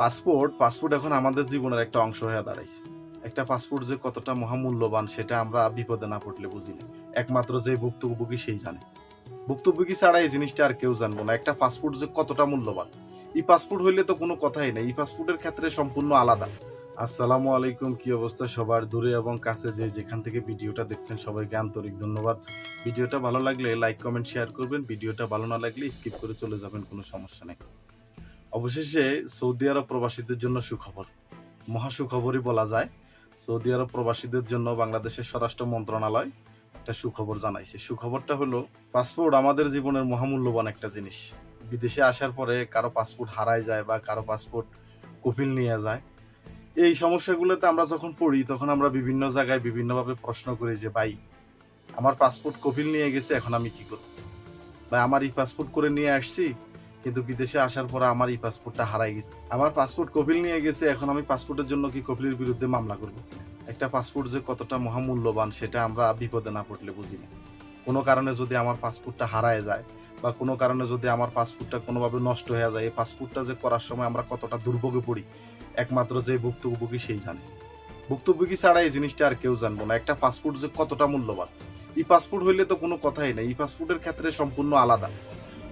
Passport passport এখন আমাদের জীবনের একটা অংশ হয়ে দাঁড়াইছে। একটা পাসপোর্ট যে কতটা মহামূল্যবান, সেটা আমরা বিপদে না পড়লে বুঝি না। একমাত্র যে ভুক্তভোগী সেই জানে। ভুক্তভোগী ছাড়া এই জিনিসটা আর কেউ জানব না। একটা পাসপোর্ট যে কতটা মূল্যবান। ই পাসপোর্ট হইলে তো কোনো কথাই নেই। ই পাসপোর্টের ক্ষেত্রে সম্পূর্ণ আলাদা। আসসালামু আলাইকুম, কি অবস্থা সবার? দূরে এবং কাছে যে যেখান থেকে ভিডিওটা দেখছেন, সবাইকে আন্তরিক ধন্যবাদ। ভিডিওটা ভালো লাগলে লাইক, কমেন্ট, শেয়ার করবেন। ভিডিওটা ভালো না লাগলে স্কিপ করে চলে যাবেন, কোনো সমস্যা নেই। অবশেষে সৌদি আরব প্রবাসীদের জন্য সুখবর। মহা সুখবরই বলা যায়, সৌদি আরব প্রবাসীদের জন্য বাংলাদেশের স্বরাষ্ট্র মন্ত্রণালয় একটা সুখবর জানাইছে। সুখবরটা হলো, পাসপোর্ট আমাদের জীবনের মহামূল্যবান একটা জিনিস। বিদেশে আসার পরে কারও পাসপোর্ট হারায় যায় বা কারও পাসপোর্ট কপিল নিয়ে যায়। এই সমস্যাগুলোতে আমরা যখন পড়ি, তখন আমরা বিভিন্ন জায়গায় বিভিন্নভাবে প্রশ্ন করি যে, ভাই, আমার পাসপোর্ট কপিল নিয়ে গেছে, এখন আমি কি করব? বা আমার এই পাসপোর্ট করে নিয়ে আসছি কিন্তু বিদেশে আসার পরে আমার এই পাসপোর্টটা হারাই গেছে। আমার পাসপোর্ট কপিল নিয়ে গেছে, এখন আমি পাসপোর্টের জন্য কি কপিলের বিরুদ্ধে মামলা করব? একটা পাসপোর্ট যে কতটা মহামূল্যবান, সেটা আমরা বিপদে না পড়লে বুঝি না। কোনো কারণে যদি আমার পাসপোর্টটা হারায় যায়, বা কোনো কারণে যদি আমার পাসপোর্টটা কোনোভাবে নষ্ট হয়ে যায়, এই পাসপোর্টটা যে করার সময় আমরা কতটা দুর্ভোগে পড়ি, একমাত্র যে ভুক্তভোগী সেই জানে। ভুক্তভোগী ছাড়া এই জিনিসটা আর কেউ জানব না। একটা পাসপোর্ট যে কতটা মূল্যবান। ই পাসপোর্ট হইলে তো কোনো কথাই নেই। ই পাসপোর্টের ক্ষেত্রে সম্পূর্ণ আলাদা।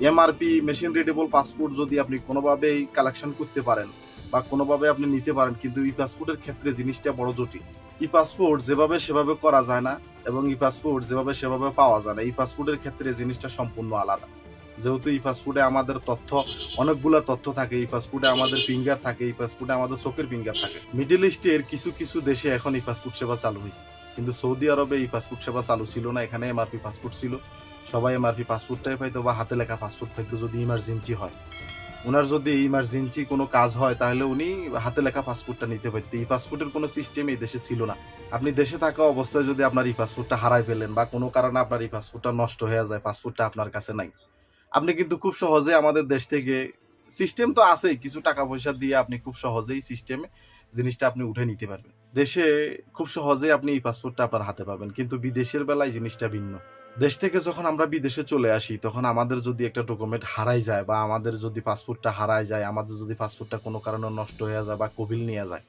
এমআরপি মেশিন রিডেবল পাসপোর্ট যদি আপনি কোনোভাবেই কালেকশন করতে পারেন বা কোনোভাবে আপনি নিতে পারেন, কিন্তু ই পাসপোর্টের ক্ষেত্রে জিনিসটা বড় জটিল। ই পাসপোর্ট যেভাবে সেভাবে করা যায় না এবং ই পাসপোর্ট যেভাবে সেভাবে পাওয়া যায় না, এই পাসপোর্টের ক্ষেত্রে জিনিসটা সম্পূর্ণ আলাদা। যেহেতু এই পাসপোর্টে আমাদের তথ্য, অনেকগুলো তথ্য থাকে, এই পাসপোর্টে আমাদের ফিঙ্গার থাকে, এই পাসপোর্টে আমাদের চোখের ফিঙ্গার থাকে। মিডল ইস্টের কিছু কিছু দেশে এখন এই পাসপোর্ট সেবা চালু হয়েছে। কিন্তু সৌদি আরবে এই পাসপোর্ট সেবা চালু ছিল না, এখানে এমআরপি পাসপোর্ট ছিল। সবাই এমআরপি পাসপোর্টটাই পাইতো বা হাতে লেখা পাসপোর্ট পাইতো যদি ইমার্জেন্সি হয়। ওনার যদি ইমার্জেন্সি কোনো কাজ হয়, তাহলে উনি হাতে লেখা পাসপোর্টটা নিতে পারতেন এই পাসপোর্টের কোনো সিস্টেম এই দেশে ছিল না। আপনি দেশে থাকা অবস্থায় যদি আপনার এই পাসপোর্টটা হারাই ফেলেন বা কোনো কারণে আপনার এই পাসপোর্টটা নষ্ট হয়ে যায় পাসপোর্টটা আপনার কাছে নাই। আপনি কিন্তু খুব সহজে আমাদের দেশ থেকে সিস্টেম তো আছেই, কিছু টাকা পয়সা দিয়ে আপনি খুব সহজেই সিস্টেমে জিনিসটা আপনি উঠে নিতে পারবেন। দেশে খুব সহজেই আপনি এই পাসপোর্টটা আপনার হাতে পাবেন, কিন্তু বিদেশের বেলায় জিনিসটা ভিন্ন। দেশ থেকে যখন আমরা বিদেশে চলে আসি, তখন আমাদের যদি একটা ডকুমেন্ট হারাই যায় বা আমাদের যদি পাসপোর্টটা হারাই যায়, আমাদের যদি পাসপোর্টটা কোনো কারণে নষ্ট হয়ে যায় বা কবিল নিয়ে যায়,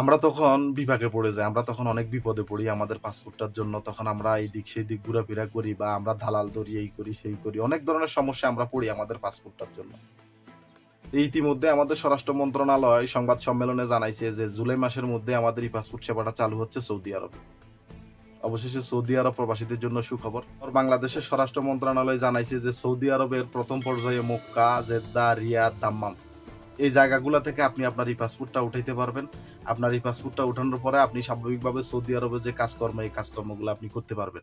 আমরা তখন বিভাগে পড়ে যাই। আমরা তখন অনেক বিপদে পড়ি আমাদের পাসপোর্টটার জন্য। তখন আমরা এই দিক সেই দিক ঘোরাফেরা করি বা আমরা দালাল ধরি, এই করি, সেই করি, অনেক ধরনের সমস্যা আমরা পড়ি আমাদের পাসপোর্টটার জন্য। ইতিমধ্যে আমাদের স্বরাষ্ট্র মন্ত্রণালয় সংবাদ সম্মেলনে জানাইছে যে জুলাই মাসের মধ্যে আমাদের এই পাসপোর্ট সেবাটা চালু হচ্ছে সৌদি আরবে। অবশেষে সৌদি আরব প্রবাসীদের জন্য সুখবর। বাংলাদেশের স্বরাষ্ট্র মন্ত্রণালয় জানাইছে যে সৌদি আরবের প্রথম পর্যায়ে মক্কা, জেদ্দা, রিয়াদ, দাম্মাম এই জায়গাগুলো থেকে আপনি আপনার এই পাসপোর্টটা উঠাইতে পারবেন। আপনার এই পাসপোর্টটা উঠানোর পরে আপনি স্বাভাবিকভাবে সৌদি আরবে যে কাজকর্ম, এই কাজকর্মগুলো আপনি করতে পারবেন।